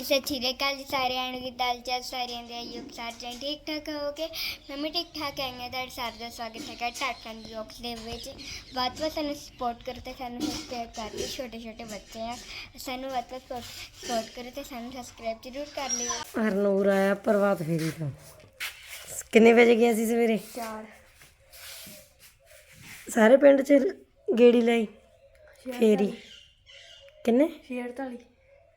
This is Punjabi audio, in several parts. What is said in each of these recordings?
ਜੀ ਸਤਿ ਸ਼੍ਰੀ ਅਕਾਲ ਜੀ ਸਾਰਿਆਂ ਨੂੰ ਕਿਦਾਂ ਚਾਹ ਸਾਰਿਆਂ ਦੇ? ਆਯੁਬ ਸਾਰੇ ਠੀਕ ਠਾਕ ਹੋਗੇ ਮੈਂ ਵੀ ਠੀਕ ਠਾਕ ਹਾਂ ਤੁਹਾਡੇ ਸਾਰਿਆਂ ਦਾ ਸਵਾਗਤ ਹੈ ਟਾਟਨ ਬਲੌਗਸ ਦੇ ਵਿੱਚ। ਬਾਤ ਬਾਤ ਸਾਨੂੰ ਸਪੋਰਟ ਕਰੋ ਤੇ ਸਾਨੂੰ ਸਬਸਕ੍ਰਾਈਬ ਕਰ ਲਿਓ ਛੋਟੇ ਛੋਟੇ ਬੱਚੇ ਆ। ਸਾਨੂੰ ਬਾਤ ਬਾਤ ਸਪੋਰਟ ਕਰੋ ਤੇ ਸਾਨੂੰ ਸਬਸਕ੍ਰਾਈਬ ਜ਼ਰੂਰ ਕਰ ਲਿਓ। ਹਰਨੂਰ ਆਇਆ ਪ੍ਰਭਾਤ ਫੇਰੀ ਤੋਂ। ਕਿੰਨੇ ਵਜੇ ਗਿਆ ਸੀ ਸਵੇਰੇ? ਚਾਰ। ਸਾਰੇ ਪਿੰਡ ਚ ਗੇੜੀ ਲਈ? ਫੇਰੀ। ਕਿੰਨੇ? 48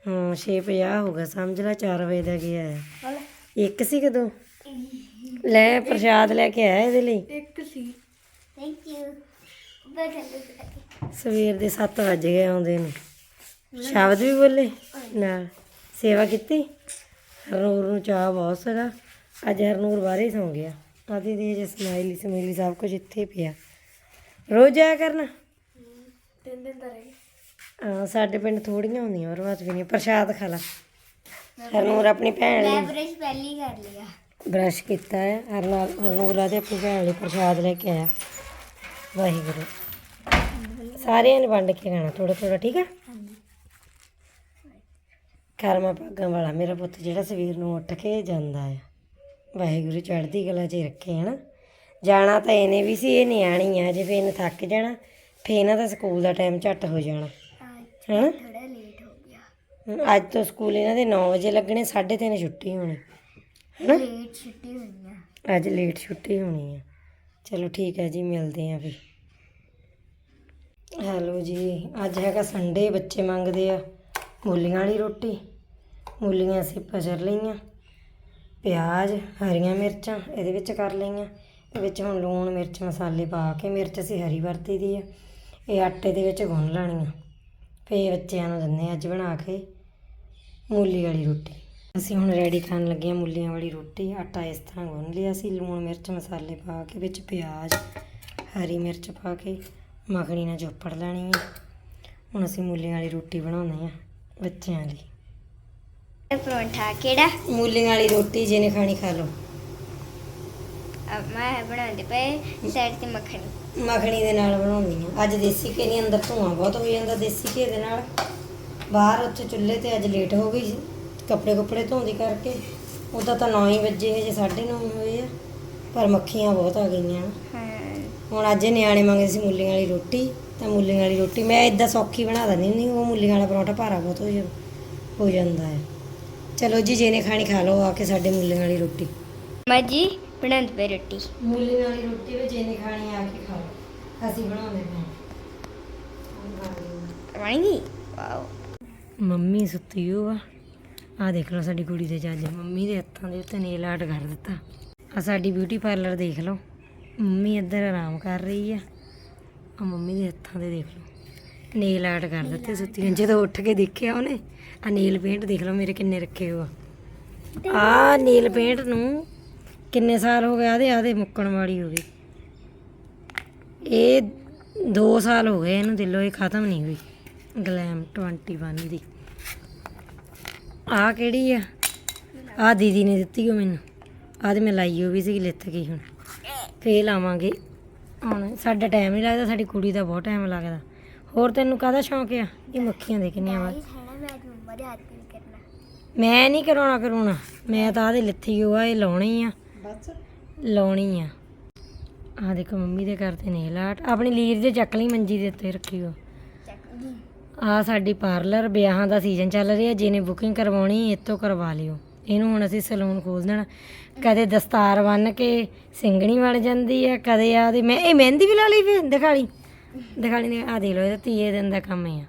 ਹਾਂ 6:50 ਹੋ ਗਿਆ ਸਮਝ ਲੈ 4 ਵਜੇ ਦਾ ਗਿਆ ਹੈ ਹਲ। ਇੱਕ ਸੀ ਕਦੋਂ? ਲੈ ਪ੍ਰਸ਼ਾਦ ਲੈ ਕੇ ਆਇਆ ਇਹਦੇ ਲਈ? ਇੱਕ ਸੀ। ਥੈਂਕ ਯੂ ਸਵੇਰ ਦੇ 7 ਵਜ ਗਏ ਆਉਂਦੇ ਨੂੰ। ਸ਼ਬਦ ਵੀ ਬੋਲੇ? ਨਾਲ ਸੇਵਾ ਕੀਤੀ? ਹਰਨੂਰ ਨੂੰ ਚਾਹ ਬਹੁਤ ਸੀਗਾ। ਅੱਜ ਹਰਨੂਰ ਬਾਹਰੇ ਹੀ ਸੌਂ ਗਿਆ। ਆਦੀ ਦੇ ਜੇ ਸਮਾਈਲੀ ਸਮੀਲੀ ਸਭ ਕੁਝ ਇੱਥੇ ਪਿਆ। ਰੋਜ਼ ਆਇਆ ਕਰਨਾ? ਤਿੰਨ ਦਿਨ ਦਾ ਰਹਿ। ਹਾਂ ਸਾਡੇ ਪਿੰਡ ਥੋੜੀਆਂ ਹੁੰਦੀਆਂ ਔਰ ਬਾਤ ਵੀ ਨਹੀਂ ਪ੍ਰਸ਼ਾਦ ਖਾ ਲਾ। ਹਰਨੂਰ ਆਪਣੀ ਭੈਣ ਮੈਂ ਲਈ ਬ੍ਰਸ਼ ਪਹਿਲੀ ਕਰ ਲਿਆ ਬ੍ਰਸ਼ ਕੀਤਾ ਹੈ ਹਰਨਾਲ ਹਰਨੂਰ ਆਦੇ ਆਪਣੀ ਭੈਣ ਲਈ ਪ੍ਰਸ਼ਾਦ ਲੈ ਕੇ ਆਇਆ। ਵਾਹਿਗੁਰੂ। ਸਾਰਿਆਂ ਨੇ ਵੰਡ ਕੇ ਖਾਣਾ ਥੋੜਾ ਥੋੜਾ ਠੀਕ ਆ? ਕਰਮਾ ਭਾਗਾਂ ਵਾਲਾ ਮੇਰਾ ਪੁੱਤ ਜਿਹੜਾ ਸਵੇਰ ਨੂੰ ਉੱਠ ਕੇ ਜਾਂਦਾ ਆ। ਵਾਹਿਗੁਰੂ ਚੜ੍ਹਦੀ ਕਲਾ 'ਚ ਹੀ ਰੱਖੇ ਹਨਾ? ਜਾਣਾ ਤਾਂ ਇਹਨੇ ਵੀ ਸੀ ਇਹ ਨਿਆਣੀ ਆ ਜੇ ਫੇਰ ਇਹਨੇ ਥੱਕ ਜਾਣਾ ਫੇਰ ਇਹਨਾਂ ਦਾ ਸਕੂਲ ਦਾ ਟਾਈਮ ਝੱਟ ਹੋ ਜਾਣਾ। ਥੋੜਾ ਲੇਟ ਹੋ ਗਿਆ। ਹੁਣ ਅੱਜ ਤੋਂ ਸਕੂਲ ਇਹਨਾਂ ਦੇ 9 ਵਜੇ ਲੱਗਣੇ 3:30 ਛੁੱਟੀ ਹੋਣੀ। ਹਨਾ? ਲੇਟ ਛੁੱਟੀ ਹੋਈ ਆ। ਅੱਜ ਲੇਟ ਛੁੱਟੀ ਹੋਣੀ ਆ। ਚਲੋ ਠੀਕ ਹੈ ਜੀ ਮਿਲਦੇ ਆਂ ਫਿਰ। ਹੈਲੋ ਜੀ ਅੱਜ ਹੈਗਾ ਸੰਡੇ ਬੱਚੇ ਮੰਗਦੇ ਆ ਮੂਲੀਆਂ ਵਾਲੀ ਰੋਟੀ। ਮੂਲੀਆਂ ਅਸੀਂ ਪਚਰ ਲਈਆਂ। ਪਿਆਜ਼ ਹਰੀਆਂ ਮਿਰਚਾਂ ਇਹਦੇ ਵਿੱਚ ਕਰ ਲਈਆਂ। ਤੇ ਵਿੱਚ ਹੁਣ ਲੂਣ ਮਿਰਚ ਮਸਾਲੇ ਪਾ ਕੇ ਮਿਰਚ ਅਸੀਂ ਹਰੀ ਵਰਤੀ ਦੀ ਆ। ਇਹ ਆਟੇ ਦੇ ਵਿੱਚ ਗੁੰਨ ਲੈਣੀਆਂ ਫੇਰ ਬੱਚਿਆਂ ਨੂੰ ਦਿੰਦੇ ਆ ਅੱਜ ਬਣਾ ਕੇ ਮੂਲੀ ਵਾਲੀ ਰੋਟੀ। ਅਸੀਂ ਹੁਣ ਰੈਡੀ ਕਰਨ ਲੱਗੇ ਹਾਂ ਮੂਲੀਆਂ ਵਾਲੀ ਰੋਟੀ। ਆਟਾ ਇਸ ਤਰ੍ਹਾਂ ਗੁੰਨ ਲਿਆ ਸੀ ਲੂਣ ਮਿਰਚ ਮਸਾਲੇ ਪਾ ਕੇ ਵਿੱਚ ਪਿਆਜ਼ ਹਰੀ ਮਿਰਚ ਪਾ ਕੇ ਮੱਖਣੀ ਨਾਲ ਚੋਪੜ ਲੈਣੀ ਹੈ ਹੁਣ ਅਸੀਂ ਮੂਲੀਆਂ ਵਾਲੀ ਰੋਟੀ ਬਣਾਉਂਦੇ ਹਾਂ ਬੱਚਿਆਂ ਲਈ। ਪਰੌਂਠਾ ਕਿਹੜਾ? ਮੂਲੀਆਂ ਵਾਲੀ ਰੋਟੀ ਜਿਹਨੇ ਖਾਣੀ ਖਾ ਲਓ। ਮੈਂ ਬਣਾਉਂਦੇ ਪਏ ਸਾਈਡ ਤੇ ਮੱਖਣੀ। ਮੱਖਣੀ ਦੇ ਨਾਲ ਬਣਾਉਣੀ ਆ ਅੱਜ ਦੇਸੀ ਘੇ ਨਹੀਂ ਅੰਦਰ ਧੂਆਂ ਬਹੁਤ ਹੋ ਜਾਂਦਾ ਦੇਸੀ ਘੇ ਦੇ ਨਾਲ। ਬਾਹਰ ਉੱਥੇ ਚੁੱਲ੍ਹੇ ਤੇ ਅੱਜ ਲੇਟ ਹੋ ਗਈ ਕੱਪੜੇ ਕੁੱਪੜੇ ਧੋਂਦੀ ਕਰਕੇ। ਉਦਾਂ ਤਾਂ 9 ਹੀ ਵਜੇ ਹਜੇ 9:30 ਹੋਏ ਆ ਪਰ ਮੱਖੀਆਂ ਬਹੁਤ ਆ ਗਈਆਂ। ਹਾਂ। ਹੁਣ ਅੱਜ ਇਹ ਨਿਆਣੇ ਮੰਗਦੇ ਸੀ ਮੂਲੀਆਂ ਵਾਲੀ ਰੋਟੀ ਤਾਂ ਮੂਲੀਆਂ ਵਾਲੀ ਰੋਟੀ ਮੈਂ ਇਦਾਂ ਸੌਖੀ ਬਣਾ ਦਿੰਦੀ ਹੁੰਦੀ ਉਹ ਮੂਲੀਆਂ ਵਾਲਾ ਪਰੌਂਠਾ ਭਾਰਾ ਬਹੁਤ ਹੋ ਜਾ ਹੋ ਜਾਂਦਾ ਹੈ। ਚਲੋ ਜੀ ਜਿਹਨੇ ਖਾਣੀ ਖਾ ਲਓ ਆ ਕੇ ਸਾਡੇ ਮੂਲੀਆਂ ਵਾਲੀ ਰੋਟੀ। ਮੈਂ ਜੀ ਬਣਾਉਂਦੇ ਪਏ ਰੋਟੀ। ਮੂਲੀਆਂ ਵਾਲੀ ਰੋਟੀ ਵੀ ਜਿਹਨੇ ਖਾਣੀ ਆ ਕੇ ਖਾ ਲਓ ਅਸੀਂ ਬਣਾਉਂਦੇ ਪਏ ਬਣੇਗੀ ਵਾਓ। ਮੰਮੀ ਸੁੱਤੀ ਹੋ ਆ। ਆ ਦੇਖ ਲਓ ਸਾਡੀ ਕੁੜੀ ਦੇ ਜੱਜ। ਮੰਮੀ ਦੇ ਹੱਥਾਂ ਦੇ ਉੱਤੇ ਨੇਲ ਆਰਟ ਕਰ ਦਿੱਤਾ। ਆ ਸਾਡੀ ਬਿਊਟੀ ਪਾਰਲਰ ਦੇਖ ਲਓ। ਮੰਮੀ ਇੱਧਰ ਆਰਾਮ ਕਰ ਰਹੀ ਆ। ਆ ਮੰਮੀ ਦੇ ਹੱਥਾਂ ਦੇ ਦੇਖ ਲਓ। ਨੇਲ ਆਰਟ ਕਰ ਦਿੱਤੇ ਸੁੱਤੀ ਨੂੰ। ਜਦੋਂ ਉੱਠ ਕੇ ਦੇਖਿਆ ਉਹਨੇ ਆ ਨੇਲ ਪੇਂਟ ਦੇਖ ਲਓ ਮੇਰੇ ਕਿੰਨੇ ਰੱਖੇ ਹੋ ਆ। ਆ ਨੇਲ ਪੇਂਟ ਨੂੰ ਕਿੰਨੇ ਸਾਲ ਹੋ ਗਏ ਆਦੇ ਆਦੇ ਮੁੱਕਣ ਵਾਲੀ ਹੋ ਗਈ। ਇਹ 2 ਸਾਲ ਹੋ ਗਏ ਇਹਨੂੰ ਦਿਲੋਂ ਇਹ ਖਤਮ ਨਹੀਂ ਹੋਈ। ਗਲੈਮ 21 ਦੀ। ਆ ਕਿਹੜੀ ਆ? ਆ ਦੀਦੀ ਨੇ ਦਿੱਤੀ ਉਹ ਮੈਨੂੰ। ਆਹ ਤੇ ਮੈਂ ਲਾਈ ਉਹ ਵੀ ਸੀ ਲਿੱਥ ਗਈ ਹੁਣ। ਫੇਰ ਲਾਵਾਂਗੇ। ਹੁਣ ਸਾਡਾ ਟਾਈਮ ਨਹੀਂ ਲੱਗਦਾ ਸਾਡੀ ਕੁੜੀ ਦਾ ਬਹੁਤ ਟਾਈਮ ਲੱਗਦਾ। ਹੋਰ ਤੈਨੂੰ ਕਾਹਦਾ ਸ਼ੌਂਕ ਆ? ਇਹ ਮੱਖੀਆਂ ਦੇ ਕਿੰਨੀਆਂ ਵਾ? ਮੈਂ ਨਹੀਂ ਕਰਾਉਣਾ ਕਰਾਉਣਾ ਮੈਂ ਤਾਂ ਆਦੇ ਲਿੱਥੀ ਉਹ ਆ ਇਹ ਲਾਉਣੀ ਆ। ਬਸ ਲਾਉਣੀ ਆ। ਆ ਦੇਖੋ ਮੰਮੀ ਦੇ ਕਰਦੇ ਨੇ ਲਾਟ ਆਪਣੀ ਲੀਰ ਦੇ ਚੱਕ ਲਈ ਮੰਜੀ ਦੇ ਉੱਤੇ ਰੱਖੀ ਚੱਕਦੀ ਆ ਸਾਡੀ ਪਾਰਲਰ ਵਿਆਹਾਂ ਦਾ ਸੀਜ਼ਨ ਚੱਲ ਰਿਹਾ ਜਿਹਨੇ ਬੁਕਿੰਗ ਕਰਵਾਉਣੀ ਇੱਥੋਂ ਕਰਵਾ ਲਿਓ। ਇਹਨੂੰ ਹੁਣ ਅਸੀਂ ਸਲੂਨ ਖੋਲ ਦੇਣਾ। ਕਦੇ ਦਸਤਾਰ ਬੰਨ ਕੇ ਸਿੰਗਣੀ ਬਣ ਜਾਂਦੀ ਆ ਕਦੇ ਆ ਦੀ ਮੈਂ ਇਹ ਮਹਿੰਦੀ ਵੀ ਲਾ ਲਈ ਫੇ ਦਿਖਾਲੀ। ਦਿਖਾਲੀ ਨੇ ਆ ਦੇ ਲੋ ਇਹ ਤੀਏ ਦਿਨ ਦਾ ਕੰਮ ਆ।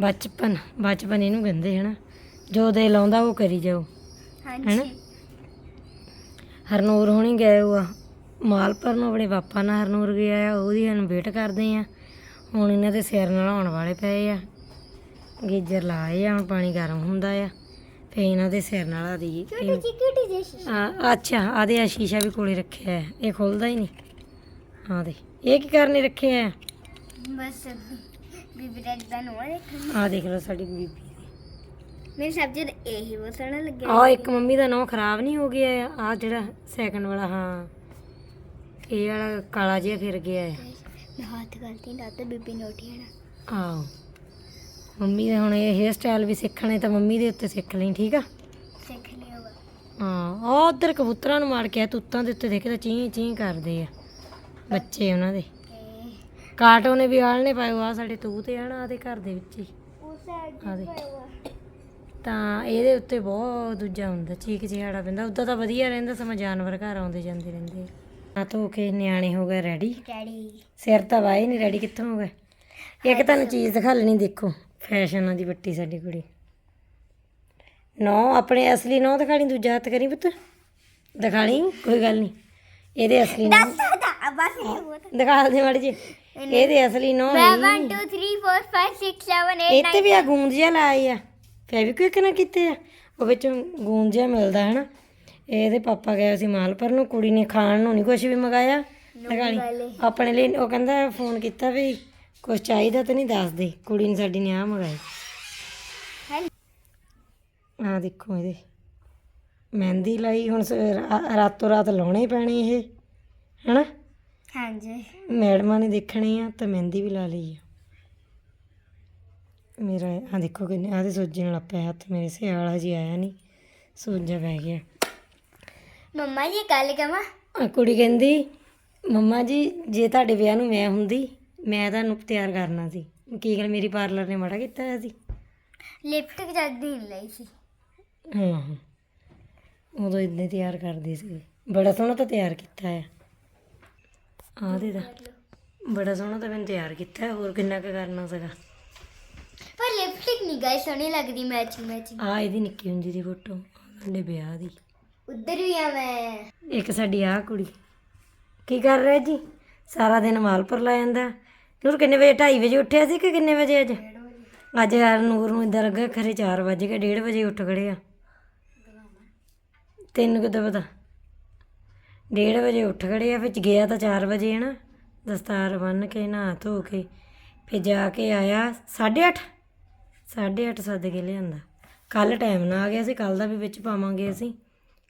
ਬਚਪਨ ਬਚਪਨ ਇਹਨੂੰ ਕਹਿੰਦੇ ਹਨਾ ਜੋ ਦੇ ਲਾਉਂਦਾ ਉਹ ਕਰੀ ਜਾਓ। ਹਾਂਜੀ। ਹਰਨੂਰ ਹੋਣੀ ਗਏ ਉਹ ਆ ਮਾਲਪੁਰ ਨੂੰ ਆਪਣੇ ਪਾਪਾ ਨਾਲ ਹਰਨੂਰ ਗਿਆ ਆ ਉਹਦੀ ਹੁਣ ਵੇਟ ਕਰਦੇ ਆ। ਹੁਣ ਇਹਨਾਂ ਦੇ ਸਿਰ ਨਲਾਉਣ ਵਾਲੇ ਪਏ ਆ। ਗੀਜਰ ਲਾਏ ਆ ਹੁਣ ਪਾਣੀ ਗਰਮ ਹੁੰਦਾ ਆ। ਫੇ ਇਹਨਾਂ ਦੇ ਸਿਰ ਨਲਾ ਦੀ ਛੋਟੀ ਜਿਹੀ ਕਿਹੜੀ ਜਿਹੀ ਸ਼ੀਸ਼ੀ। ਆ ਅੱਛਾ ਆਦੇ ਆ ਸ਼ੀਸ਼ਾ ਵੀ ਕੋਲੇ ਰੱਖਿਆ ਹੈ ਇਹ ਖੁੱਲਦਾ ਹੀ ਨਹੀਂ। ਹਾਂ ਦੇ। ਇਹ ਕੀ ਕਰਨੇ ਰੱਖਿਆ ਹੈ ਬਸ ਬੀਬੀ ਦਾ ਇਦਾਂ ਨੂੰ ਦੇਖਣ ਆ ਦੇਖ ਲਓ ਸਾਡੀ ਬੀਬੀ। ਮੇਰੀ ਸਬਜ਼ੀ ਦਾ ਇਹੀ ਬਹੁਤ ਸੋਹਣਾ ਲੱਗਿਆ ਆ ਇੱਕ ਮੰਮੀ ਦਾ ਨੌ ਖਰਾਬ ਨਹੀਂ ਹੋ ਗਿਆ ਆ? ਜਿਹੜਾ ਸੈਕੰਡ ਵਾਲਾ ਹਾਂ। ਇਹ ਵਾਲਾ ਕਾਲਾ ਜਿਹਾ ਫਿਰ ਗਿਆ ਹੈ ਮੈਂ ਹੱਥ ਗਲਤੀ ਨਾਲ ਤੇ ਬੀਬੀ ਨੇ ਉਠਿਆ ਨਾ। ਆਹੋ। ਮੰਮੀ ਦੇ ਹੁਣ ਇਹ ਹੇਅਰ ਸਟਾਈਲ ਵੀ ਸਿੱਖਣੇ ਤਾਂ ਮੰਮੀ ਦੇ ਉੱਤੇ ਸਿੱਖ ਲਈ ਠੀਕ ਆ? ਸਿੱਖ ਲਿਆ ਵਾ ਹਾਂ ਉਹ ਉਧਰ ਕਬੂਤਰਾਂ ਨੂੰ ਮਾਰ ਕੇ ਤੁੱਤਾਂ ਦੇ ਉੱਤੇ ਦੇਖੇ ਤਾਂ ਚੀਂ ਚੀਂ ਕਰਦੇ ਆ ਬੱਚੇ ਉਹਨਾਂ ਦੇ। ਤੇ ਕਾਟੋ ਨੇ ਵੀ ਆਲਣੇ ਪਾਏ ਆ ਸਾਡੇ ਤੂੰ ਤੇ ਆਣਾ ਦੇ ਘਰ ਦੇ ਵਿੱਚ ਹੀ। ਉਹ ਸਾਈਡ ਆ ਦੇ। ਵਾ ਤਾਂ ਇਹਦੇ ਉੱਤੇ ਬਹੁਤ ਦੂਜਾ ਹੁੰਦਾ ਚੀਕ ਚਿਹਾੜਾ ਪੈਂਦਾ ਉਦਾਂ ਤਾਂ ਵਧੀਆ ਰਹਿੰਦਾ ਸਮਾਂ ਜਾਨਵਰ ਘਰ ਆਉਂਦੇ ਜਾਂਦੇ ਰਹਿੰਦੇ ਆ। ਆ ਧੋ ਕੇ ਨਿਆਣੇ ਹੋ ਗਏ ਰੈਡੀ ਡੈਡੀ ਸਿਰ ਤਾਂ ਵਾਏ ਨਹੀਂ ਰੈਡੀ ਕਿੱਥੋਂ ਹੋ ਗਏ? ਇੱਕ ਤੁਹਾਨੂੰ ਚੀਜ਼ ਦਿਖਾ ਲੈਣੀ ਦੇਖੋ ਫੈਸ਼ਨਾਂ ਦੀ ਬੱਟੀ ਸਾਡੀ ਕੁੜੀ। ਨੌ ਆਪਣੇ ਅਸਲੀ ਨੌ ਦਿਖਾ ਲਈ ਦੂਜਾ ਹੱਥ ਕਰੀ ਪੁੱਤ। ਦਿਖਾ ਲਈ ਕੋਈ ਗੱਲ ਨਹੀਂ ਇਹਦੇ ਅਸਲੀ ਨੌ। ਬਸ ਦਿਖਾ ਦੇ ਮੜ ਜੀ ਇਹਦੇ ਅਸਲੀ ਨੌ ਮੈਂ ਨਹੀਂ। 1 2 3 4 5 6 7 8 ਇੱਥੇ ਵੀ ਆ ਗੂੰਦ ਜਿਹਾ ਲਾਏ ਆ ਫੈਵਿਕਵਿਕ ਨਾ ਕੀਤੇ ਆ। ਉਹ ਵਿੱਚੋਂ ਗੂੰਦ ਜਿਹਾ ਮਿਲਦਾ ਹੈ ਨਾ। ਇਹਦੇ ਪਾਪਾ ਗਏ ਸੀ ਮਾਲਪੁਰ ਨੂੰ ਕੁੜੀ ਨੇ ਖਾਣ ਨੂੰ ਨਹੀਂ ਕੁਝ ਵੀ ਮੰਗਾਇਆ। ਦਿਖਾਣੀ ਆਪਣੇ ਲਈ ਉਹ ਕਹਿੰਦਾ ਫੋਨ ਕੀਤਾ ਵੀ ਕੁਝ ਚਾਹੀਦਾ ਤਾਂ ਨਹੀਂ ਦੱਸ ਦੇ ਕੁੜੀ ਨੇ ਸਾਡੀ ਨੇ ਆ ਮੰਗਾਏ ਆ ਦੇਖੋ ਇਹਦੇ। ਮਹਿੰਦੀ ਲਾਈ ਹੁਣ ਰਾਤੋਂ ਰਾਤ ਲਾਉਣੇ ਪੈਣੇ ਇਹ ਹੈਨਾ? ਹਾਂਜੀ। ਮੈਡਮਾਂ ਨੇ ਦੇਖਣੇ ਆ ਤਾਂ ਮਹਿੰਦੀ ਵੀ ਲਾ ਲਈ ਆ। ਮੇਰਾ ਆ ਦੇਖੋ ਕਿੰਨੇ ਆਦੇ ਸੋਜਣ ਲੱਗ ਪਿਆ ਹੱਥ ਮੇਰੇ ਸਿਆਲਾ ਜੀ ਆਇਆ ਨਹੀਂ ਸੋਜਾ ਪੈ ਗਿਆ। ਮੰਮਾ ਜੀ ਕੱਲ ਕਮਾ ਆ ਕੁੜੀ ਕਹਿੰਦੀ ਮੰਮਾ ਜੀ ਜੇ ਤੁਹਾਡੇ ਵਿਆਹ ਨੂੰ ਮੈਂ ਹੁੰਦੀ ਮੈਂ ਤੁਹਾਨੂੰ ਤਿਆਰ ਕਰਨਾ ਸੀ। ਕੀ ਗੱਲ ਮੇਰੀ ਪਾਰਲਰ ਨੇ ਮਾੜਾ ਕੀਤਾ ਹੋਇਆ ਸੀ? ਲਿਪਸਟਿਕ ਜਦ ਦੀ ਲਈ ਸੀ। ਹਾਂ ਹਾਂ ਉਦੋਂ ਇਦਾਂ ਤਿਆਰ ਕਰਦੀ ਸੀ। ਬੜਾ ਸੋਹਣਾ ਤਾਂ ਤਿਆਰ ਕੀਤਾ ਆ। ਆਹ ਦੇ ਦਾ ਬੜਾ ਸੋਹਣਾ ਤਾਂ ਮੈਂ ਤਿਆਰ ਕੀਤਾ ਹੈ, ਹੋਰ ਕਿੰਨਾ ਕੁ ਕਰਨਾ ਸੀਗਾ। ਪਰ ਲਿਪਸਟਿਕ ਨਹੀਂ ਗਾਇ ਸੋਹਣੀ ਲੱਗਦੀ ਮੈਚਿੰਗ ਮੈਚਿੰਗ ਆ ਇਹਦੀ ਨਿੱਕੀ ਹੁੰਦੀ ਦੀ ਫੋਟੋ ਸਾਡੇ ਵਿਆਹ ਦੀ। ਉੱਧਰ ਵੀ ਆ ਮੈਂ। ਇੱਕ ਸਾਡੀ ਆ ਕੁੜੀ। ਕੀ ਕਰ ਰਿਹਾ ਜੀ? ਸਾਰਾ ਦਿਨ ਮਾਲਪੁਰ ਲਾ ਜਾਂਦਾ। ਨੂਰ ਕਿੰਨੇ ਵਜੇ 2:30 ਵਜੇ ਉੱਠਿਆ ਸੀ ਕਿ ਕਿੰਨੇ ਵਜੇ ਅੱਜ? ਅੱਜ ਯਾਰ ਨੂਰ ਨੂੰ ਇਦਾਂ ਲੱਗਾ ਖਰੇ 4 ਵਜੇ ਕੇ 1:30 ਵਜੇ ਉੱਠ ਖੜੇ ਆ। ਤੈਨੂੰ ਕਿੱਦਾਂ ਪਤਾ? 1:30 ਵਜੇ ਉੱਠ ਖੜੇ ਆ ਫਿਰ ਗਿਆ ਤਾਂ 4 ਵਜੇ ਹੈ ਨਾ। ਦਸਤਾਰ ਬੰਨ ਕੇ ਨਹਾ ਧੋ ਕੇ ਫਿਰ ਜਾ ਕੇ ਆਇਆ 8:30 8:30 ਸੱਦ ਕੇ ਲਿਆਂਦਾ। ਕੱਲ ਟਾਈਮ ਨਾ ਆ ਗਿਆ ਸੀ ਕੱਲ ਦਾ ਵੀ ਵਿੱਚ ਪਾਵਾਂਗੇ ਅਸੀਂ।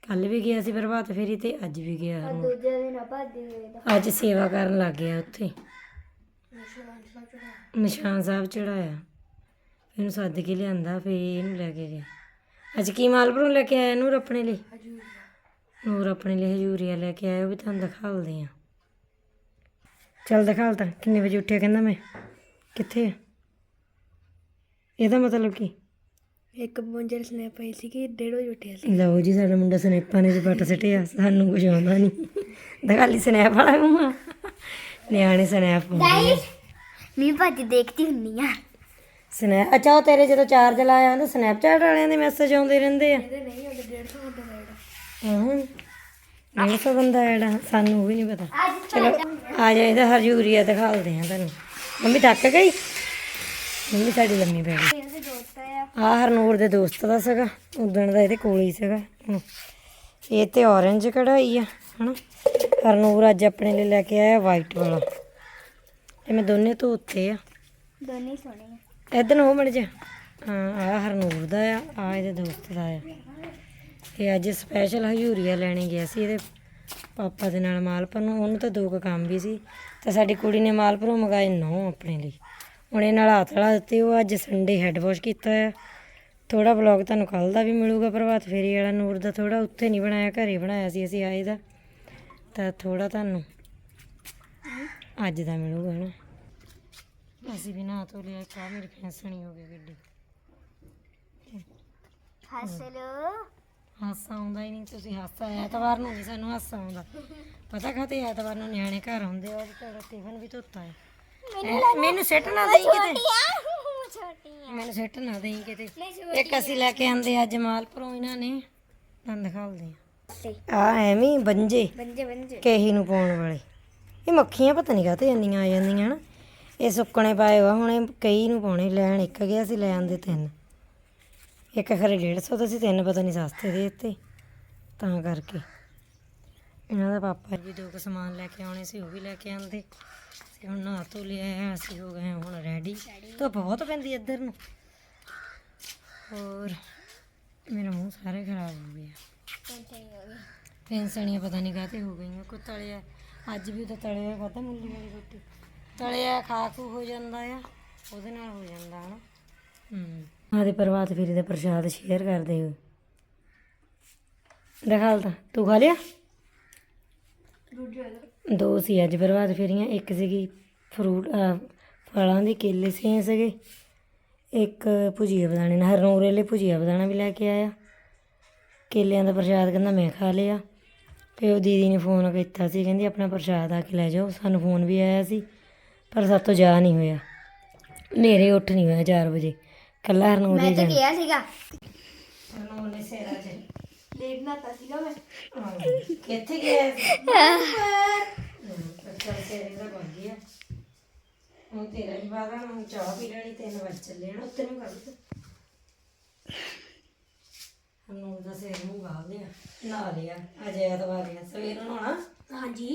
ਕੱਲ ਵੀ ਗਿਆ ਸੀ ਪ੍ਰਭਾਤ ਫੇਰੀ ਤੇ ਅੱਜ ਵੀ ਗਿਆ ਹਰਮਨ। ਦੂਜੇ ਦਿਨ ਆਪਾਂ ਦੇ ਅੱਜ ਸੇਵਾ ਕਰਨ ਲੱਗ ਗਿਆ ਉੱਥੇ। ਨਿਸ਼ਾਨ ਸਾਹਿਬ ਚੜਾਇਆ ਇਹਨੂੰ ਸੱਦ ਕੇ ਲਿਆਂਦਾ ਫੇ ਇਹਨੂੰ ਲੈ ਕੇ ਗਿਆ। ਅੱਜ ਕੀ ਮਾਲਪੁਰੋਂ ਲੈ ਕੇ ਆਇਆ ਨੂਰ ਆਪਣੇ ਲਈ? ਨੂਰ ਆਪਣੇ ਲਈ ਹਜੂਰੀਆ ਲੈ ਕੇ ਆਇਆ ਉਹ ਵੀ ਤੁਹਾਨੂੰ ਦਿਖਾਲਦੇ ਆ। ਚੱਲ ਦਿਖਾਲ ਤਾਂ ਕਿੰਨੇ ਵਜੇ ਉੱਠਿਆ ਕਹਿੰਦਾ ਮੈਂ? ਕਿੱਥੇ ਆ? ਇਹਦਾ ਮਤਲਬ ਕੀ? ਇੱਕ ਮੰਜਰ ਸਨੈਪ ਆਈ ਸੀ ਕਿ 1:30 ਵਜੇ ਉੱਠਿਆ ਸੀ। ਲਓ ਜੀ ਸਾਡਾ ਮੁੰਡਾ ਸਨੈਪਾਂ ਨੇ ਪੱਟ ਸਿੱਟਿਆ ਸਾਨੂੰ ਕੁਝ ਆਉਂਦਾ ਨਹੀਂ ਦਿਖਾਲੀ ਸਨੈਪ ਵਾਲਾ ਘੁੰਮਾ ਨਿਆਣੇ ਸਨੈਪ ਪਾਉਂਦੇ ਆ। ਮੈਂ ਭੱਜ ਦੇਖਦੀ ਹੁੰਨੀ ਆ। ਸਨੈਪ ਅੱਛਾ ਉਹ ਤੇਰੇ ਜਦੋਂ ਚਾਰਜ ਲਾਇਆ ਹੁੰਦਾ ਸਨੈਪਚੈਟ ਵਾਲਿਆਂ ਦੇ ਮੈਸੇਜ ਆਉਂਦੇ ਰਹਿੰਦੇ ਆ। ਇਹਦੇ ਨਹੀਂ ਉਹਦੇ 150 ਹੁੰਦਾ ਸਾਈਡ ਹਾਂ 150 ਬੰਦਾ ਐਡ ਆ, ਸਾਨੂੰ ਉਹ ਵੀ ਨਹੀਂ ਪਤਾ। ਚਲੋ ਆ ਜਾ ਇਹਦਾ ਹਰਜੂਰੀਆ ਦਿਖਾਲਦੇ ਆ ਤੁਹਾਨੂੰ। ਮੰਮੀ ਥੱਕ ਗਈ? ਮੰਮੀ ਸਾਡੀ ਲੰਮੀ ਪੈ ਗਈ। ਇਹਦੇ ਦੋਸਤ ਆ ਆ ਹਰਨੂਰ ਦੇ ਦੋਸਤ ਦਾ ਸੀਗਾ ਉਦਣ ਦਾ ਇਹਦੇ ਕੋਲ ਹੀ ਸੀਗਾ। ਇਹ ਤੇ orange ਕਢਾਈ ਆ ਹਨਾ? ਹਰਨੂਰ ਅੱਜ ਆਪਣੇ ਲਈ ਲੈ ਕੇ ਆਇਆ ਵਾਈਟ ਵਾਲਾ। ਇਹ ਮੈਂ ਦੋਨੇ ਧੋਤੇ ਆ। ਦੋਨੇ ਸੋਹਣੇ ਆ। ਇਧਰ ਨੂੰ ਮੜ ਜਾ। ਹਾਂ ਆ ਹਰਨੂਰ ਦਾ ਆ ਆ ਇਹਦੇ ਦੋਸਤ ਦਾ ਆ। ਇਹ ਅੱਜ ਸਪੈਸ਼ਲ ਹਜੂਰੀਆ ਲੈਣੇ ਗਿਆ ਸੀ ਇਹਦੇ ਪਾਪਾ ਦੇ ਨਾਲ ਮਾਲਪੁਰ ਨੂੰ। ਉਹਨੂੰ ਤਾਂ ਦੋ ਕੰਮ ਵੀ ਸੀ। ਤੇ ਸਾਡੀ ਕੁੜੀ ਨੇ ਮਾਲਪੁਰੋਂ ਮੰਗਾਏ ਨੌ ਆਪਣੇ ਲਈ। ਇਹ ਨਾਲ ਹੱਥ ਲਾ ਦਿੱਤੇ ਉਹ ਅੱਜ ਸੰਡੇ ਹੈਡ ਵਾਸ਼ ਕੀਤਾ ਆ। ਥੋੜਾ ਵਲੌਗ ਤੁਹਾਨੂੰ ਕੱਲ ਦਾ ਵੀ ਮਿਲੂਗਾ ਪ੍ਰਭਾਤ ਫੇਰੀ ਵਾਲਾ ਨੂਰ ਦਾ ਥੋੜਾ ਉੱਥੇ ਨਹੀਂ ਬਣਾਇਆ ਘਰੇ ਬਣਾਇਆ ਸੀ ਅਸੀਂ ਆਏ ਦਾ। ਤਾਂ ਥੋੜਾ ਤੁਹਾਨੂੰ ਅੱਜ ਦਾ ਮਿਲੂਗਾ ਨਾ ਅਸੀਂ ਵੀ ਨਹਾ ਧੋ ਲਿਆ ਚਾਹ ਮੇਰੀ ਫੈਂਸਣੀ ਹੋ ਗਈ ਗੱਡੀ। ਹੱਸ ਲੋ ਹਾਸਾ ਆਉਂਦਾ ਹੀ ਨਹੀਂ ਤੁਸੀਂ ਹਾਸਾ ਐਤਵਾਰ ਨੂੰ ਨਹੀਂ ਸਾਨੂੰ ਹਾਸਾ ਆਉਂਦਾ। ਪਤਾ ਖਾਤੇ ਐਤਵਾਰ ਨੂੰ ਨਿਆਣੇ ਘਰ ਆਉਂਦੇ ਆ ਉਹ ਤੁਹਾਡਾ ਟਿਫਨ ਵੀ ਧੋਤਾ ਹੈ ਮੈਨੂੰ ਸਿੱਟ ਨਾ ਦੇਈ ਕਿਤੇ। ਛੋਟੀ ਮੈਨੂੰ ਸਿੱਟ ਨਾ ਦੇਈ ਕਿਤੇ। ਇੱਕ ਅਸੀਂ ਲੈ ਕੇ ਆਂਦੇ ਆ ਜਮਾਲਪੁਰੋਂ ਇਹਨਾਂ ਨੇ ਦਿਖਾਉਂਦੇ ਛੋਟੀ ਆ ਆ ਐਵੇਂ ਹੀ ਬੰਜੇ ਬੰਜੇ ਬੰਜੇ। ਕੇਹੀ ਨੂੰ ਪਾਉਣ ਵਾਲੇ। ਇਹ ਮੱਖੀਆਂ ਪਤਾ ਨਹੀਂ ਕਾਤੇ ਜਾਂਦੀਆਂ ਆ ਜਾਂਦੀਆਂ ਹਨ ਇਹ ਸੁੱਕਣੇ ਪਾਏ ਹੋਆ ਹੁਣ ਇਹ ਕਈ ਨੂੰ ਪਾਉਣੇ ਲੈਣ ਇੱਕ ਗਿਆ ਸੀ ਲੈ ਆਂਦੇ ਤਿੰਨ। ਇੱਕ ਖਰੇ 150 ਦਾ ਸੀ ਤਿੰਨ ਪਤਾ ਨਹੀਂ ਸਸਤੇ ਦੇ ਦਿੱਤੇ। ਤਾਂ ਕਰਕੇ। ਇਹਨਾਂ ਦਾ ਪਾਪਾ ਵੀ ਦੋ ਕੁ ਸਮਾਨ ਲੈ ਕੇ ਆਉਣੇ ਸੀ ਉਹ ਵੀ ਲੈ ਕੇ ਆਂਦੇ। ਤੇ ਹੁਣ ਨਹਾ ਧੋ ਲਿਆ ਹੈ, ਅਸੀਂ ਹੋ ਗਏ ਹੁਣ ਰੈਡੀ ਧੁੱਪ ਬਹੁਤ ਪੈਂਦੀ ਇੱਧਰ ਨੂੰ। ਹੋਰ ਮੇਰਾ ਮੂੰਹ ਸਾਰੇ ਖਰਾਬ ਹੋ ਗਿਆ ਪੈਂਸਣੀਆਂ ਪਤਾ ਨਹੀਂ ਕਾਹਤੇ ਹੋ ਗਈਆਂ ਕੋਈ ਤਲਿਆ। ਅੱਜ ਵੀ ਤਾਂ ਤਲਿਆ ਖਾਦਾ ਮੁੱਲੀ ਵਾਲੀ ਰੋਟੀ। ਤਲਿਆ ਖਾ ਖੂ ਹੋ ਜਾਂਦਾ ਆ ਉਹਦੇ ਨਾਲ ਹੋ ਜਾਂਦਾ ਹਨਾ। ਹੂੰ। ਆਦੇ ਪ੍ਰਭਾਤ ਫੇਰੀ ਦਾ ਪ੍ਰਸ਼ਾਦ ਸ਼ੇਅਰ ਕਰਦੇ ਹੋ। ਦਿਖਾਲ ਤਾਂ ਤੂੰ ਖਾ ਲਿਆ? ਦੋ ਸੀ ਅੱਜ ਪ੍ਰਭਾਤ ਫੇਰੀਆਂ ਇੱਕ ਸੀਗੀ ਫਰੂਟ ਫਲਾਂ ਦੀ ਕੇਲੇ ਸੇ ਸੀਗੇ। ਇੱਕ ਭੁਜੀਆ ਬਦਾਣੇ ਨਾਲ ਹਰਨੂਰ ਵਾਲੇ ਭੁਜੀਆ ਬਦਾਣਾ ਵੀ ਲੈ ਕੇ ਆਇਆ। ਕੇਲਿਆਂ ਦਾ ਪ੍ਰਸ਼ਾਦ ਕਹਿੰਦਾ ਮੈਂ ਖਾ ਲਿਆ। ਫਿਰ ਉਹ ਦੀਦੀ ਨੇ ਫੋਨ ਕੀਤਾ ਸੀ ਕਹਿੰਦੀ ਆਪਣਾ ਪ੍ਰਸ਼ਾਦ ਆ ਕੇ ਲੈ ਜਾਓ ਸਾਨੂੰ ਫੋਨ ਵੀ ਆਇਆ ਸੀ ਪਰ ਸਾਤੋਂ ਜਾ ਨਹੀਂ ਹੋਇਆ। ਨੇਰੇ ਉੱਠ ਨਹੀਂ ਹੋਇਆ 4 ਵਜੇ ਕੱਲਾ ਹਰਨੂਰ ਹੀ ਜਾਣਾ। ਗਿਆ ਸੀਗਾ। ਹਰਨੂਰ ਨੇ ਸੇਰਾ ਚ ਲੇਟ ਨਾਤਾ ਸੀਗਾ ਮੈਂ। ਕਿੱਥੇ ਗਿਆ ਚੱਲ ਤੇਰੇ ਦਾ ਬਣ ਗਿਆ ਹੁਣ ਤੇਰਾ ਵੀ ਬਾਗਾ ਹੁਣ ਚਾਹ ਪੀ ਲੈਣੀ ਤਿੰਨ ਵਜ ਚੱਲੇ ਨਾ ਉੱਤੇ ਨੂੰ ਕਰ। ਦੇ ਹਰਨੂਰ ਦਾ ਸਿਰ ਨੂੰ ਗਾ ਲਿਆ। ਨਾ ਲਿਆ। ਅਜੇ ਐਤਵਾਰ ਆ। ਸਵੇਰ ਨੂੰ ਹਾਂਜੀ।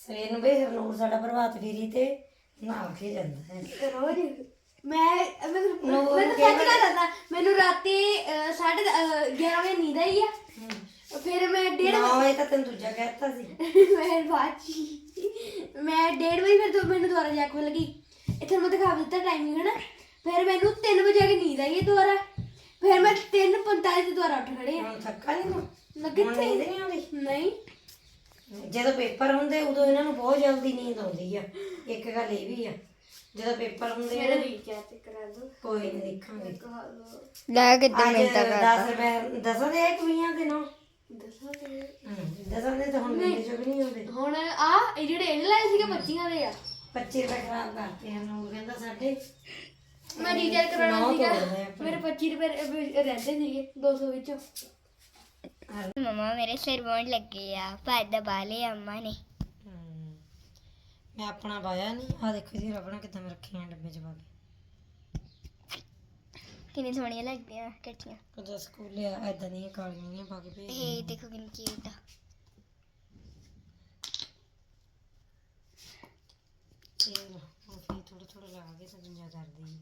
ਸਵੇਰ ਨੂੰ ਬਈ ਹਰਨੂਰ ਸਾਡਾ ਪ੍ਰਭਾਤ ਫੇਰੀ ਤੇ ਨਹਾ ਕੇ ਜਾਂਦਾ ਹੈ। ਰੋਜ਼ ਮੈਂ ਮੈਂ ਨੂਰ ਮੈਂ ਤਾਂ ਕਿਹੜਾ- ਸੱਚ ਗੱਲ ਦੱਸਦਾ ਮੈਨੂੰ ਰਾਤੀ 11 ਵਜੇ ਨੀਂਦ ਆਈ ਆ। ਫਿਰ ਮੈਂ ਡੇਢ ਨਾ ਹੋਏ ਤਾਂ ਤੈਨੂੰ ਦੂਜਾ ਕਹਿਤਾ ਸੀ। ਮੈਂ ਬਾਅਦ 'ਚ ਹੀ- ਮੈਂ ਡੇਢ ਵਜੇ ਫਿਰ ਤੋਂ ਮੈਨੂੰ ਦੁਬਾਰਾ ਜਾਗ ਲੱਗੀ ਇੱਥੇ ਮੈਂ ਦਿਖਾ ਦਿੱਤਾ ਟਾਈਮਿੰਗ ਹੈ ਨਾ ਫਿਰ ਮੈਨੂੰ 3 ਵਜੇ ਆ ਕੇ ਨੀਂਦ ਆਈ ਹੈ ਦੁਬਾਰਾ। ਫਿਰ ਮੈਂ 3:45 ਤੇ ਦੁਬਾਰਾ ਉੱਠ ਖੜੀ ਆ। ਹੁਣ ਥੱਕਾ ਨਹੀਂ ਤੂੰ? ਮੈਂ ਹੁਣ ਕਿੱਥੇ ਨੀਂਦ ਨਹੀਂ ਆਉਂਦੀ? ਨਹੀਂ। ਜਦੋਂ ਪੇਪਰ ਹੁੰਦੇ ਉਦੋਂ ਇਹਨਾਂ ਨੂੰ ਬਹੁਤ ਜਲਦੀ ਨੀਂਦ ਆਉਂਦੀ ਆ। ਇੱਕ ਗੱਲ ਇਹ ਵੀ ਆ ਜਦੋਂ ਪੇਪਰ ਹੁੰਦੇ ਆ ਨਾ, ਰੀਚਾਰਜ ਕਰਾ ਦੋ। ਕੋਈ ਨਹੀਂ ਦੇਖਾਂਗੇ। ਲੈ ਕੇ ਅੱਜ 10 ਰੁਪਏ ਦਸਾਂ ਦੇ ਇੱਕ ਵੀਆਂ ਦੇ ਨੋ? ਦੱਸੋ ਤੇ ਦਸਾਂ ਦੇ ਤਾਂ ਹੁਣ ਮੇਰੇ ਵੀ ਨਹੀਂ ਆਉਂਦੇ। ਹੁਣ ਆ ਇਹ ਜਿਹੜੇ ਇਹਨੇ ਲਾਏ ਸੀਗੇ ਬੱਚੀਆਂ ਦੇ ਆ। 25 ਰੁਪਏ ਖਰਾਬ ਕਰਤੇ ਹਨ ਉਹ ਕਹਿੰਦਾ ਸਾਡੇ। ਮੈਂ ਰੀਚਾਰਜ ਕਰਾਉਣਾ ਨੌ ਸੀਗਾ। ਤੋੜਦੇ ਆ ਆਪਣੇ। ਮੇਰੇ 25 ਰੁਪਏ ਰਹਿ- ਰਹਿੰਦੇ ਸੀਗੇ 200 ਵਿੱਚੋਂ। ਮਮਾ ਮੇਰੇ ਸਿਰ ਬੋਣ ਲੱਗੇ ਆ ਪਰ ਦਬਾ ਲਿਆ ਅੰਮਾ ਨੇ। ਮੈਂ ਆਪਣਾ ਪਾਇਆ ਨਹੀਂ ਆ ਦੇਖੋ ਜੀ ਰਬੜਾਂ ਕਿੱਦਾਂ ਮੈਂ ਰੱਖੀਆਂ ਡੱਬੇ 'ਚ ਪਾ ਕੇ। ਕਿੰਨੀ ਸੋਹਣੀਆਂ ਲੱਗਦੀਆਂ ਕੱਟੀਆਂ ਕਦੋਂ ਸਕੂਲੇ ਆ ਐਦਾਂ ਦੀਆਂ ਕਾਲੀਆਂ ਜਿਹੀਆਂ ਪਾ ਕੇ ਭੇਜ ਇਹ ਦੇਖੋ ਕਿੰਨੀ ਕਿਊਟ ਆ। ਤੇਲ ਉਹ ਫਿਰ ਥੋੜਾ ਥੋੜਾ ਲਾ ਕੇ ਸਜਾ ਕਰਦੀ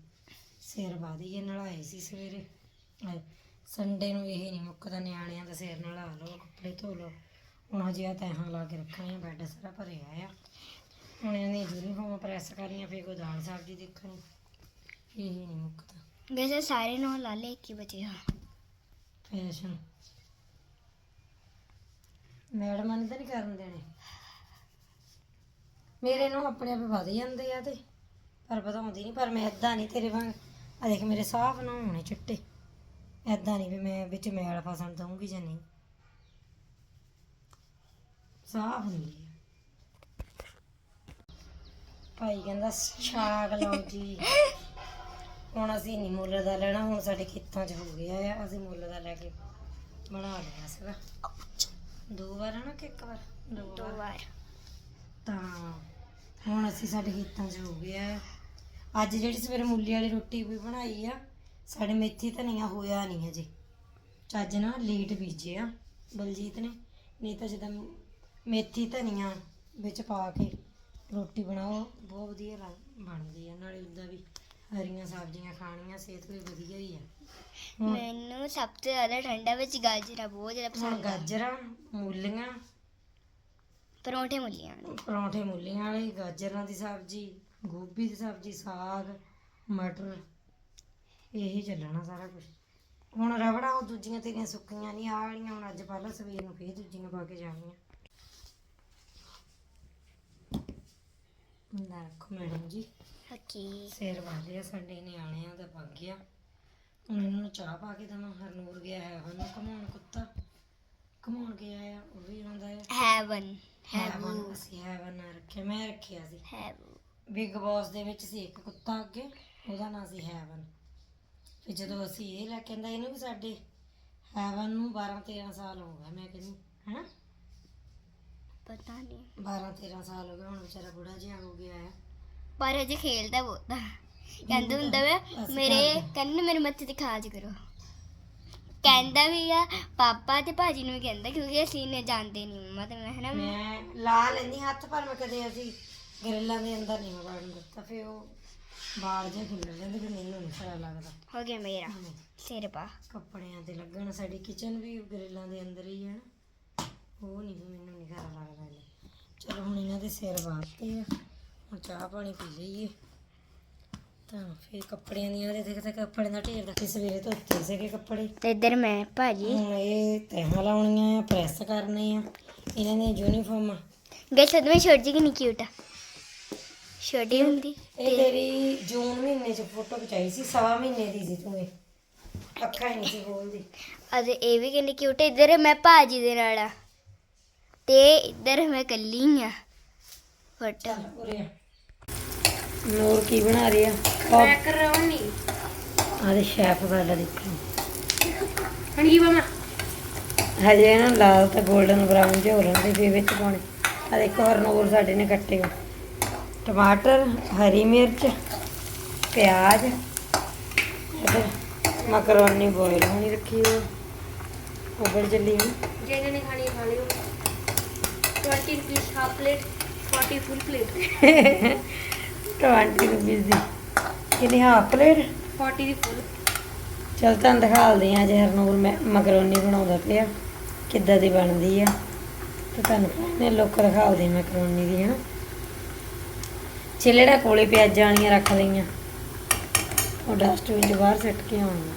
ਸਿਰ ਬਾਦੀ ਇਹ ਨਲਾਏ ਸੀ ਸਵੇਰੇ। ਸੰਡੇ ਨੂੰ ਇਹ ਨਹੀਂ ਮੁੱਕਦਾ ਨਿਆਣਿਆਂ ਦਾ ਸਿਰ ਨਲਾ ਲਓ ਕੱਪੜੇ ਧੋ ਲਓ। ਹੁਣ ਹਜੇ ਆ ਤੈਹਾਂ ਲਾ ਕੇ ਰੱਖਣੀਆਂ ਬੈੱਡ ਸਾਰਾ ਭਰਿਆ ਆ। ਹੁਣ ਇਹਨੇ ਯੂਨੀਫਾਰਮ ਪ੍ਰੈਸ ਕਰਨੀਆਂ ਫਿਰ ਕੋਈ ਦਾਲ ਸਬਜ਼ੀ ਦੇਖਣੀ। ਇਹ ਨਹੀਂ ਮੁੱਕਦਾ। ਵੈਸੇ ਸਾਰੇ ਨੂੰ ਲਾ ਲੈ ਇੱਕ ਹੀ ਬਚੇ ਹਾਂ ਫੈਸ਼ਨ ਮੈਡਮਾਂ ਨੇ ਤਾਂ ਨਹੀਂ ਕਰਨ ਦੇਣੇ। ਮੇਰੇ ਨੂੰ ਆਪਣੇ ਆਪ ਵਧ ਜਾਂਦੇ ਆ ਤੇ ਪਰ ਵਧਾਉਂਦੀ ਨਹੀਂ ਪਰ ਮੈਂ ਇਦਾਂ ਨਹੀਂ ਤੇਰੇ ਵਾਂਗ। ਆ ਦੇਖ ਮੇਰੇ ਸਾਫ਼ ਨਾ ਹੋਣੇ ਚਿੱਟੇ। ਇਦਾਂ ਨਹੀਂ ਵੀ ਮੈਂ ਵਿੱਚ ਮੈਲ ਫਸਣ ਦਊਂਗੀ ਜਾਂ ਨਹੀਂ। ਸਾਫ਼ ਹੁੰਦੀ ਆ ਭਾਈ ਕਹਿੰਦਾ ਛਾਗ ਲਾਓ ਜੀ। ਹੁਣ ਅਸੀਂ ਨਹੀਂ ਮੁੱਲ ਦਾ ਲੈਣਾ ਹੁਣ ਸਾਡੇ ਖੇਤਾਂ 'ਚ ਹੋ ਗਿਆ ਆ ਅਸੀਂ ਮੁੱਲ ਦਾ ਲੈ ਕੇ ਬਣਾ ਲਿਆ ਸੀਗਾ। ਦੋ ਵਾਰ ਨਾ ਕਿ ਇੱਕ ਵਾਰ? ਦੋ ਵਾਰ। ਤਾਂ ਹੁਣ ਅਸੀਂ ਸਾਡੇ ਖੇਤਾਂ 'ਚ ਹੋ ਗਿਆ। ਅੱਜ ਜਿਹੜੀ ਸਵੇਰੇ ਮੂਲੀ ਵਾਲੀ ਰੋਟੀ ਵੀ ਬਣਾਈ ਆ ਸਾਡੇ ਮੇਥੀ ਧਨੀਆ ਹੋਇਆ ਨਹੀਂ ਹਜੇ। ਚੱਜ ਨਾ ਲੇਟ ਬੀਜੇ ਆ ਬਲਜੀਤ ਨੇ। ਨਹੀਂ ਤਾਂ ਜਦੋਂ ਮੇਥੀ ਧਨੀਆ ਵਿੱਚ ਪਾ ਕੇ ਰੋਟੀ ਬਣਾਓ ਬਹੁਤ ਵਧੀਆ ਲੱਗ- ਬਣਦੀ ਆ ਨਾਲੇ ਉਦਾਂ ਵੀ ਹਰੀਆਂ ਸਬਜ਼ੀਆਂ ਖਾਣੀਆਂ ਸਿਹਤ ਲਈ ਵਧੀਆ ਹੀ ਆ। ਮੈਨੂੰ ਸਭ ਤੋਂ ਜ਼ਿਆਦਾ ਠੰਡਾ ਵਿੱਚ ਗਾਜਰਾਂ ਬਹੁਤ ਜ਼ਿਆਦਾ ਹੁਣ ਪਸੰਦ ਆ। ਗਾਜਰਾਂ ਮੂਲੀਆਂ ਪਰੌਂਠੇ ਮੁੱਲੀਆਂ ਦੇ ਪਰੌਂਠੇ ਮੂਲੀਆਂ ਵਾਲੇ ਗਾਜਰਾਂ ਦੀ ਸਬਜ਼ੀ ਗੋਭੀ ਦੀ ਸਬਜ਼ੀ ਸਾਗ ਮਟਰ ਇਹੀ ਚੱਲਣਾ ਸਾਰਾ ਕੁਝ ਹੁਣ ਰਬੜਾ ਉਹ ਦੂਜੀਆਂ ਤੇਰੀਆਂ ਸੁੱਕੀਆਂ ਨਹੀਂ ਆਹ ਵਾਲੀਆਂ ਹੁਣ ਅੱਜ ਪਹਿਲਾਂ ਸਵੇਰ ਨੂੰ ਫੇਰ ਦੂਜੀਆਂ ਪਾ ਕੇ ਜਾਣੀਆਂ। ਰੱਖੋ ਮੈਡਮ ਜੀ। ਓਕੇ ਸਿਰ ਵਾਲਿਆ ਸਾਡੇ ਨਿਆਣਿਆਂ ਦਾ ਪੱਕ ਗਿਆ ਹੁਣ ਇਹਨਾਂ ਨੂੰ ਚਾਹ ਪਾ ਕੇ ਦਵਾਂ। ਹਰਨੂਰ ਗਿਆ ਹੈ। ਉਹਨੂੰ ਘਮਾਉਣ ਕੁੱਤਾ। ਘਮਾਉਣ ਗਿਆ ਆ। ਉਹ ਵੀ ਆਉਂਦਾ ਹੈ ਹੈਵਨ ਹੈਵਨ ਅਸੀਂ ਹੈਵਨ ਰੱਖਿਆ। ਮੈਂ ਰੱਖਿਆ ਸੀ। ਹੈਵਨ ਬਿਗ ਬੌਸ ਦੇ ਵਿੱਚ ਸੀ ਇੱਕ ਕੁੱਤਾ ਅੱਗੇ। ਉਹਦਾ ਨਾਂ ਸੀ ਹੈਵਨ ਫਿਰ ਜਦੋਂ ਅਸੀਂ ਇਹ ਲੈ ਕੇ ਆਂਦਾ ਇਹਨੂੰ ਵੀ ਸਾਡੇ ਹੈਵਨ ਨੂੰ 12 13 ਸਾਲ ਹੋ ਗਏ ਮੈਂ ਕਹਿੰਦੀ ਹੈਨਾ? ਪਤਾ ਨਹੀਂ 12 13 ਸਾਲ ਹੋ ਗਏ ਹੁਣ ਵਿਚਾਰਾ ਬੁੜਾ ਜਿਹਾ ਹੋ ਗਿਆ ਹੈ। ਪਰ ਅਜੇ ਖੇਲਦਾ ਬਹੁਤ ਆ। ਕਹਿੰਦਾ ਹੁੰਦਾ ਵੇ ਮੇਰੇ। ਕਹਿੰਦੇ ਮੇਰੇ ਮੱਥੇ ਤੇ ਖਾਜ ਕਰੋ। ਕਹਿੰਦਾ ਵੀ ਆ ਪਾਪਾ ਤੇ ਭਾਜੀ ਨੂੰ ਵੀ ਕਹਿੰਦਾ ਕਿਉਂਕਿ ਅਸੀਂ ਨੇ ਜਾਣਦੇ ਨਹੀਂ ਮੰਮਾ ਤੇ। ਮੈਂ ਹਨਾ ਮੈਂ ਲਾ ਲੈਂਦੀ ਹੱਥ ਪਰ ਮੈਂ ਕਦੇ ਅਸੀਂ ਗਰਿੱਲਾਂ ਦੇ ਅੰਦਰ ਨਹੀਂ ਵੜਨ ਦਿੱਤਾ। ਫਿਰ ਉਹ ਬਾਲ ਜਿਹਾ ਖੁੱਲ ਜਾਂਦੇ ਫਿਰ ਮੈਨੂੰ ਨਹੀਂ ਸਾਰਾ ਲੱਗਦਾ। ਹੋ ਗਿਆ ਮੇਰਾ। ਸਿਰ ਪਾ। ਕੱਪੜਿਆਂ ਤੇ ਲੱਗਣ ਸਾਡੀ ਕਿਚਨ ਵੀ ਗਰਿੱਲਾਂ ਦੇ ਅੰਦਰ ਹੀ ਹੈ ਨਾ। ਉਹ ਨਹੀਂ ਮੈਨੂੰ ਨਹੀਂ ਖਰਾ ਲੱਗਦਾ ਲੈ ਚਲੋ ਹੁਣ ਇਹਨਾਂ ਦੇ ਸਿਰ ਵਾਤੇ ਆ। ਹੁਣ ਚਾਹ ਪਾਣੀ ਪੀ ਲਈਏ। ਤਾਂ ਫਿਰ ਕੱਪੜਿਆਂ ਦੀਆਂ ਦੇ ਦੇਖ ਤੇ ਕੱਪੜੇ ਦਾ ਢੇਰ ਦਾ। ਸਵੇਰੇ ਧੋਤੇ ਸੀਗੇ ਕੱਪੜੇ। ਤੇ ਇੱਧਰ ਮੈਂ ਭਾਜੀ। ਹੁਣ ਇਹ ਤਹਾਂ ਲਾਉਣੀਆਂ ਆ ਪ੍ਰੈਸ ਕਰਨੇ ਆ। ਇਹਨਾਂ ਦੀਆਂ ਯੂਨੀਫਾਰਮਾਂ। ਗਾਇਸ ਸਦ ਛੋਟੀ ਜਿਹੀ ਕਿੰਨੀ ਕਿਊਟ ਆ। ਛੋਟੀ ਹੁੰਦੀ। ਇਹ ਤੇਰੀ ਜੂਨ ਮਹੀਨੇ ਚ ਫੋਟੋ ਖਿਚਾਈ ਸੀ ਸਵਾ ਮਹੀਨੇ ਦੀ ਸੀ ਤੂੰ ਇਹ। ਅੱਖਾਂ ਹੀ ਨਹੀਂ ਸੀ ਖੋਲਦੀ। ਅਤੇ ਇਹ ਵੀ ਕਿੰਨੀ ਕਿਊਟ ਇੱਧਰ ਮੈਂ ਭਾਜੀ ਦੇ ਨਾਲ ਆ। ਤੇ ਇੱਧਰ ਮੈਂ ਕੱਲੀ ਆ। ਫੋਟੋ। ਨੂਰ ਕੀ ਬਣਾ ਰਹੀ ਆ? ਮੈਕਰੋਨੀ ਆਦੇ ਸ਼ੈਫ ਸਾਡਾ ਦੇਖੋ। ਹਾਂਜੀ ਮਮਾ ਹਜੇ ਨਾ ਲਾਲ ਤੇ 골ਡਨ ਬਰਾਊਨ ਜਿਹੇ ਹੋ ਲੈਣਗੇ ਫਿਰ ਵਿੱਚ ਪਾਉਣੇ। ਆ ਦੇਖੋ ਹਰਨੂਰ ਸਾਡੇ ਨੇ ਕੱਟੇ ਹੋਏ ਟਮਾਟਰ ਹਰੀ ਮਿਰਚ ਪਿਆਜ਼ ਇਧਰ ਮਕਰੋਨੀ ਬੋਇਲ ਹੋਣੀ ਰੱਖੀ ਹੋਈ। ਉਬਲ ਚੱਲੀ ਹੁਣ ਜਿਹਨੇ ਨੇ ਖਾਣੀ ਖਾ ਲਿਓ। 20 ਰੁਪਏ ਹਾਫ ਪਲੇਟ 40 ਫੁੱਲ ਪਲੇਟ 20 ਰੁਪਏ ਦੀ। ਕਿੰਨੀ ਹਾਫ ਪਲੇਟ 40 ਦੀ ਫੁੱਲ ਚਲ ਤੁਹਾਨੂੰ ਦਿਖਾਲਦੇ ਆ ਜੇ ਹਰਨੂਰ ਮੈਂ ਮਕਰੋਨੀ ਬਣਾਉਂਦਾ ਪਿਆ। ਕਿੱਦਾਂ ਦੀ ਬਣਦੀ ਆ। ਤੇ ਤੁਹਾਨੂੰ ਨੇ ਲੋਕ ਦਿਖਾਉਂਦੇ ਮਕਰੋਨੀ ਦੀ ਹਨਾ। ਛਿਲੜਾ ਕੋਲੇ ਪਿਆਜ਼ਾਂ ਵਾਲੀਆਂ ਰੱਖ ਲਈਆਂ। ਉਹ ਡਸਟਬਿਨ ਚ ਬਾਹਰ ਸਿੱਟ ਕੇ ਆਉਣੀਆਂ।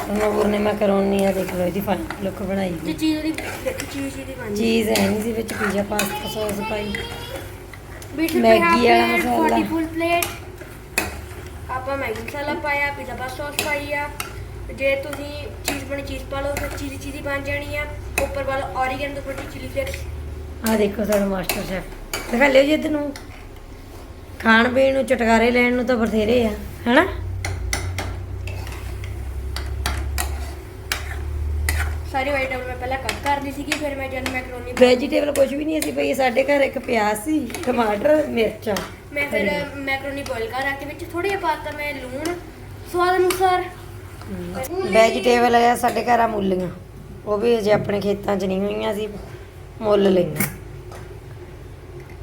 ਹਰਨੂਰ ਨੇ ਮਕਰੋਨੀ ਆ ਦੇਖ ਲਓ ਇਹਦੀ ਫਾਈਨਲ ਲੁੱਕ ਬਣਾਈ ਹੋਈ। ਚੀਜ਼ ਉਹਦੀ ਚੀਜ਼ ਦੀ ਬਣ ਚੀਜ਼ ਹੈ ਨਹੀਂ ਸੀ ਵਿੱਚ ਪੀਜ਼ਾ ਪਾਸਤਾ ਸੌਸ ਪਾਈ। 20 ਮੈਗੀ ਵਾਲਾ ਮਸਾਲਾ। 40 ਫੁੱਲ ਪਲੇਟ ਆਪਾਂ ਮੈਗੀ ਮਸਾਲਾ ਪਾਇਆ ਪੀਜ਼ਾ ਪਾਸ ਸੌਸ ਪਾਈ ਆ। ਜੇ ਤੁਸੀਂ ਚੀਜ਼ ਬਣੀ ਚੀਜ਼ ਪਾ ਲਓ ਫਿਰ ਚੀਜ਼ ਚੀਜ਼ ਬਣ ਜਾਣੀ ਆ। ਉੱਪਰ ਵਾਲਾ ਔਰੀਗਨ ਤੋਂ ਪੱਟੀ ਚਿਲੀ ਫਲੇਕਸ ਆ ਦੇਖੋ ਸਾਡਾ ਮਾਸਟਰ ਸ਼ੈਫ ਦਿਖਾ ਲਿਓ ਜੀ ਇੱਧਰ ਨੂੰ। ਖਾਣ ਪੀਣ ਨੂੰ ਚਟਕਾਰੇ ਲੈਣ ਨੂੰ ਤਾਂ ਬਥੇਰੇ ਆ ਹਨਾ? ਸਾਰੀ ਵੈਜੀਟੇਬਲ ਮੈਂ ਪਹਿਲਾਂ ਕੱਟ ਕਰਦੀ ਸੀਗੀ ਫਿਰ ਮੈਂ ਜਦ ਮੈਕਰੋਨੀ ਵੈਜੀਟੇਬਲ ਕੁਝ ਵੀ ਨਹੀਂ ਸੀ ਪਈ ਸਾਡੇ ਘਰ ਇੱਕ ਪਿਆਜ਼ ਸੀ ਟਮਾਟਰ ਮਿਰਚਾਂ। ਮੈਂ ਫਿਰ ਮੈਕਰੋਨੀ ਬੋਇਲ ਕਰ ਰੱਖ ਵਿੱਚ ਥੋੜਾ ਜਿਹਾ ਪਾਤਾ ਮੈਂ ਲੂਣ ਸਵਾਦ ਅਨੁਸਾਰ। ਵੈਜੀਟੇਬਲ ਆ ਸਾਡੇ ਘਰ ਆ ਮੂਲੀਆਂ। ਉਹ ਵੀ ਅਜੇ ਆਪਣੇ ਖੇਤਾਂ 'ਚ ਨਹੀਂ ਹੋਈਆਂ ਸੀ ਮੁੱਲ ਲਈਆਂ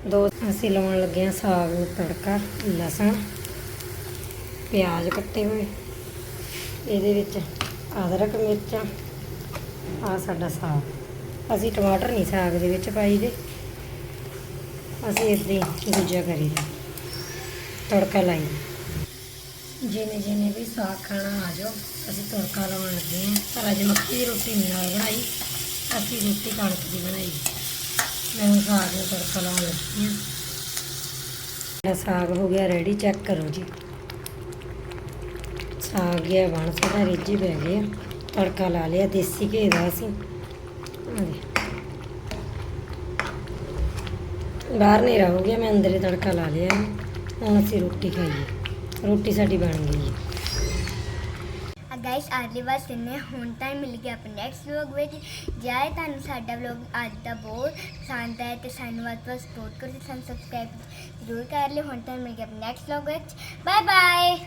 ਦੋ ਅਸੀਂ ਲਾਉਣ ਲੱਗੇ ਆ ਸਾਗ ਨੂੰ ਤੜਕਾ ਲਸਣ ਪਿਆਜ਼ ਕੱਟੇ ਹੋਏ। ਇਹਦੇ ਵਿੱਚ ਅਦਰਕ ਮਿਰਚਾਂ। ਆ ਸਾਡਾ ਸਾਗ। ਅਸੀਂ ਟਮਾਟਰ ਨਹੀਂ ਸਾਗ ਦੇ ਵਿੱਚ ਪਾਈ ਅਸੀਂ ਇਦਾਂ ਹੀ ਦੂਜਾ ਕਰੀਦਾ ਤੜਕਾ ਲਾਈ ਜਿਵੇਂ ਜਿਵੇਂ ਵੀ ਸਾਗ ਖਾਣਾ ਆ ਜਾਓ, ਅਸੀਂ ਤੜਕਾ ਲਾਉਣ ਲੱਗੇ ਹਾਂ। ਪਰ ਅੱਜ ਮੱਕੀ ਦੀ ਰੋਟੀ ਨਹੀਂ ਨਾਲ ਬਣਾਈ। ਅਸੀਂ ਰੋਟੀ ਕਣਕ ਦੀ ਬਣਾਈ। ਮੈਂ ਹੁਣ ਸਾਗ ਨੂੰ ਤੜਕਾ ਲਾਉਣ ਲੱਗੀ ਹਾਂ। ਮੇਰਾ ਸਾਗ ਹੋ ਗਿਆ ਰੈਡੀ ਚੈੱਕ ਕਰੋ ਜੀ। ਸਾਗ ਗਿਆ ਬਣ ਸਾਰਾ ਰਿੱਝੀ ਪੈ ਗਿਆ। ਤੜਕਾ ਲਾ ਲਿਆ, ਦੇਸੀ ਘੇ ਦਾ ਅਸੀਂ। ਬਾਹਰ ਨਹੀਂ ਹੋ ਗਿਆ ਮੈਂ ਅੰਦਰ ਹੀ ਤੜਕਾ ਲਾ ਲਿਆ। ਹੁਣ ਅਸੀਂ ਰੋਟੀ ਖਾਈਏ। ਰੋਟੀ ਸਾਡੀ ਬਣ ਗਈ ਹੈ। ਗਾਇਸ ਅਗਲੀ ਵਾਰ ਸਿੰਨੇ ਹੁਣ ਤਾਂ ਮਿਲ ਗਿਆ ਆਪਣੇ ਨੈਕਸਟ ਵਲੌਗ ਵਿੱਚ। ਜੇ ਤੁਹਾਨੂੰ ਸਾਡਾ ਵਲੌਗ ਅੱਜ ਦਾ ਬਹੁਤ ਪਸੰਦ ਆਇਆ ਤੇ ਸਾਨੂੰ ਵੱਧ ਤੋਂ ਵੱਧ ਸਪੋਰਟ ਕਰੋ ਤੇ ਸਾਨੂੰ ਸਬਸਕ੍ਰਾਈਬ ਜ਼ਰੂਰ ਕਰ ਲਿਓ। ਹੁਣ ਤਾਂ ਮਿਲ ਗਿਆ ਆਪਣੇ ਨੈਕਸਟ ਵਲੌਗ ਵਿੱਚ। Bye bye